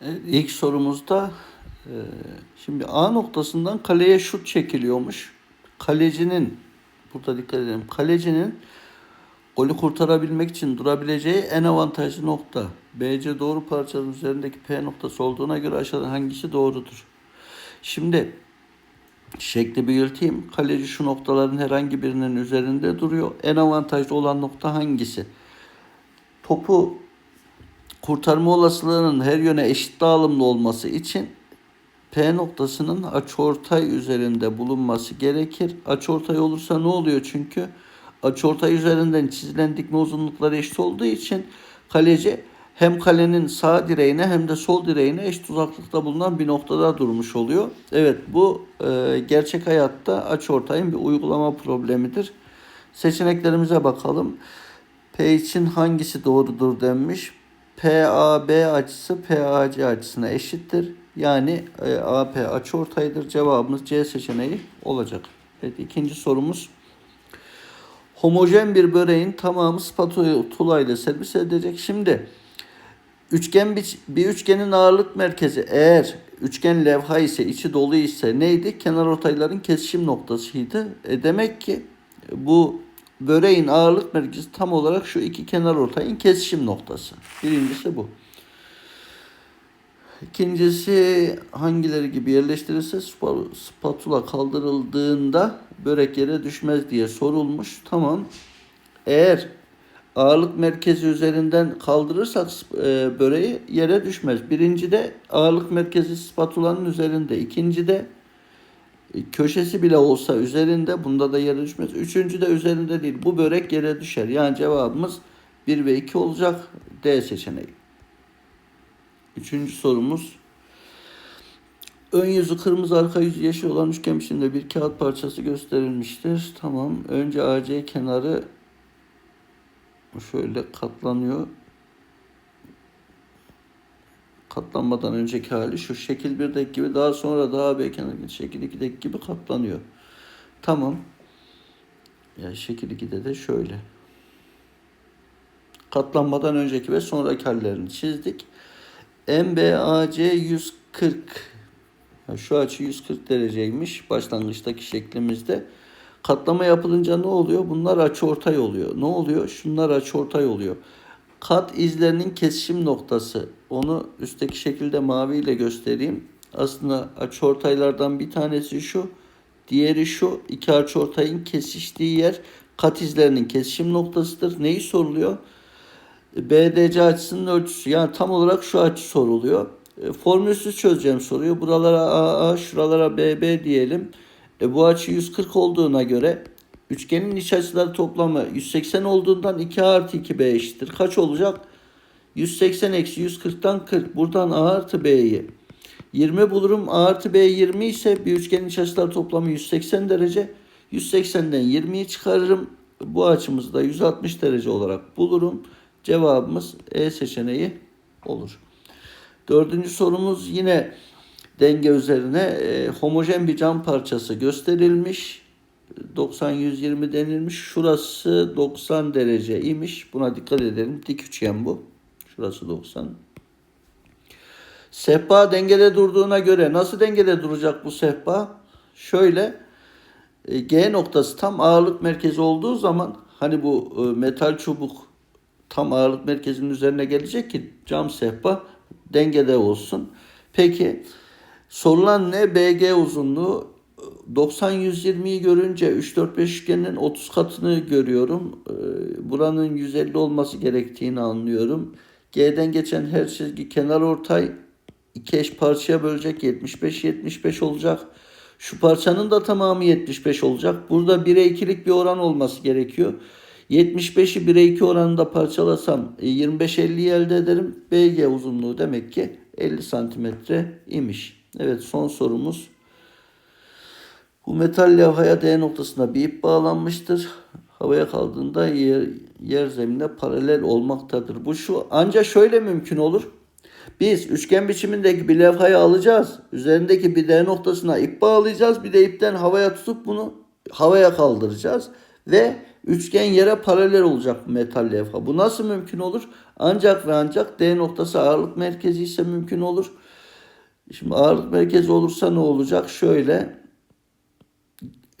Evet, ilk sorumuzda e, şimdi A noktasından kaleye şut çekiliyormuş. Kalecinin burada dikkat edelim. Kalecinin golü kurtarabilmek için durabileceği en avantajlı nokta. BC doğru parçanın üzerindeki P noktası olduğuna göre aşağıdan hangisi doğrudur? Şimdi şekli belirteyim. Kaleci şu noktaların herhangi birinin üzerinde duruyor. En avantajlı olan nokta hangisi? Topu kurtarma olasılığının her yöne eşit dağılımlı olması için P noktasının açıortay üzerinde bulunması gerekir. Açıortay olursa ne oluyor çünkü? Açıortay üzerinden çizilen dikme uzunlukları eşit olduğu için kaleci hem kalenin sağ direğine hem de sol direğine eşit uzaklıkta bulunan bir noktada durmuş oluyor. Evet bu e, gerçek hayatta açıortayın bir uygulama problemidir. Seçeneklerimize bakalım. P için hangisi doğrudur denmiş. PAB açısı PAC açısına eşittir. Yani e, AP açıortaydır. Cevabımız C seçeneği olacak. Evet ikinci sorumuz. Homojen bir böreğin tamamı spatula ile servis edilecek. Şimdi üçgen bir, bir üçgenin ağırlık merkezi eğer üçgen levha ise içi dolu ise neydi? Kenar ortayların kesişim noktasıydı. E demek ki bu böreğin ağırlık merkezi tam olarak şu iki kenar ortayın kesişim noktası. Birincisi bu. İkincisi hangileri gibi yerleştirirse spa- spatula kaldırıldığında börek yere düşmez diye sorulmuş. Tamam. Eğer ağırlık merkezi üzerinden kaldırırsak e, böreği yere düşmez. Birinci de ağırlık merkezi spatulanın üzerinde. İkinci de köşesi bile olsa üzerinde bunda da yere düşmez. Üçüncü de üzerinde değil. Bu börek yere düşer. Yani cevabımız 1 ve 2 olacak. D seçeneği. Üçüncü sorumuz. Ön yüzü kırmızı arka yüzü yeşil olan üçgen biçimde bir kağıt parçası gösterilmiştir. Tamam. Önce AC kenarı şöyle katlanıyor. Katlanmadan önceki hali şu şekil 1'deki gibi daha sonra da AB kenarı şekil 2'deki gibi katlanıyor. Tamam. Ya şekil 2'de de şöyle. Katlanmadan önceki ve sonraki hallerini çizdik. MBAC 140 ya şu açı 140 dereceymiş başlangıçtaki şeklimizde. Katlama yapılınca ne oluyor? Bunlar açıortay oluyor. Ne oluyor? Şunlar açıortay oluyor. Kat izlerinin kesişim noktası. Onu üstteki şekilde mavi ile göstereyim. Aslında açıortaylardan bir tanesi şu. Diğeri şu. İki açıortayın kesiştiği yer kat izlerinin kesişim noktasıdır. Neyi soruluyor? BDC açısının ölçüsü. Yani tam olarak şu açı soruluyor. E, formülsüz çözeceğim soruyu. Buralara AA, şuralara BB diyelim. E, bu açı 140 olduğuna göre üçgenin iç açıları toplamı 180 olduğundan 2 artı 2B eşittir. Kaç olacak? 180 eksi 140'tan 40. Buradan A artı B'yi 20 bulurum. A artı B 20 ise bir üçgenin iç açıları toplamı 180 derece. 180'den 20'yi çıkarırım. Bu açımızı da 160 derece olarak bulurum. Cevabımız E seçeneği olur. Dördüncü sorumuz yine denge üzerine e, homojen bir cam parçası gösterilmiş. 90-120 denilmiş. Şurası 90 derece imiş. Buna dikkat edelim. Dik üçgen bu. Şurası 90. Sehpa dengede durduğuna göre nasıl dengede duracak bu sehpa? Şöyle e, G noktası tam ağırlık merkezi olduğu zaman hani bu e, metal çubuk tam ağırlık merkezinin üzerine gelecek ki cam sehpa dengede olsun. Peki sorulan ne? BG uzunluğu 90-120'yi görünce 3-4-5 üçgenin 30 katını görüyorum. Ee, Buranın 150 olması gerektiğini anlıyorum. G'den geçen her çizgi kenar ortay iki eş parçaya bölecek 75-75 olacak. Şu parçanın da tamamı 75 olacak. Burada 1'e 2'lik bir oran olması gerekiyor. 75'i 1'e 2 oranında parçalasam 25-50'yi elde ederim. BG uzunluğu demek ki 50 santimetre imiş. Evet son sorumuz. Bu metal levhaya D noktasına bir ip bağlanmıştır. Havaya kaldığında yer, yer zeminine paralel olmaktadır. Bu şu ancak şöyle mümkün olur. Biz üçgen biçimindeki bir levhayı alacağız. Üzerindeki bir D noktasına ip bağlayacağız. Bir de ipten havaya tutup bunu havaya kaldıracağız. Ve Üçgen yere paralel olacak metal levha. Bu nasıl mümkün olur? Ancak ve ancak D noktası ağırlık merkezi ise mümkün olur. Şimdi ağırlık merkezi olursa ne olacak? Şöyle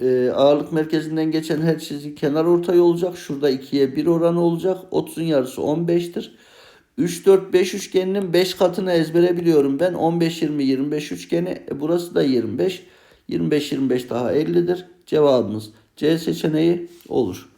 e, ağırlık merkezinden geçen her çizgi kenar ortay olacak. Şurada 2'ye 1 oranı olacak. 30'un yarısı 15'tir. 3 4 5 üçgeninin 5 katını ezbere biliyorum ben. 15 20 25 üçgeni. E, burası da 25. 25 25 daha 50'dir. Cevabımız C seçeneği olur.